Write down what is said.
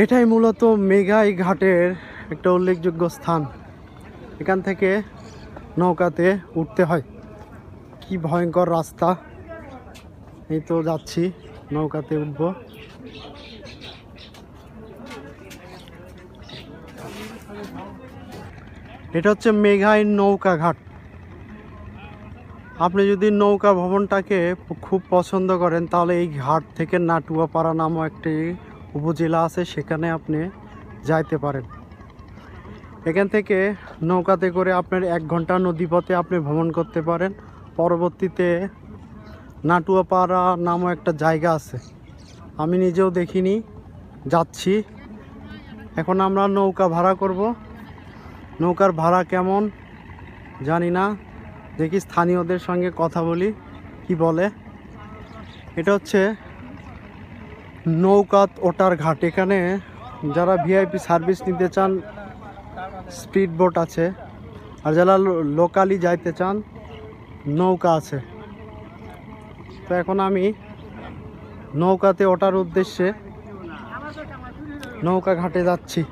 এটাই মূলত মেঘাই ঘাটের একটা উল্লেখযোগ্য স্থান। এখান থেকে নৌকাতে উঠতে হয়। কি ভয়ঙ্কর রাস্তা। এই তো যাচ্ছি, নৌকাতে উঠবো। এটা হচ্ছে মেঘাই নৌকা ঘাট। আপনি যদি নৌকা ভবনটাকে খুব পছন্দ করেন, তাহলে এই ঘাট থেকে নাটুয়াপাড়া নামও একটি উপজেলা আছে, সেখানে আপনি যাইতে পারেন। এখান থেকে নৌকাতে করে আপনার এক ঘণ্টা নদীপথে আপনি ভ্রমণ করতে পারেন। পরবর্তীতে নাটুয়াপাড়া নামও একটা জায়গা আছে। আমি নিজেও দেখিনি, যাচ্ছি। এখন আমরা নৌকা ভাড়া করব। নৌকার ভাড়া কেমন জানি না। দেখি স্থানীয়দের সঙ্গে কথা বলি, কি বলে। এটা হচ্ছে নৌকাত ওটার ঘাট। এখানে যারা ভিআইপি সার্ভিস নিতে চান, স্পিড বোট আছে। আর যারা লোকালি যাইতে চান, নৌকা আছে। তো এখন আমি নৌকাতে ওঠার উদ্দেশ্যে নৌকা ঘাটে যাচ্ছি।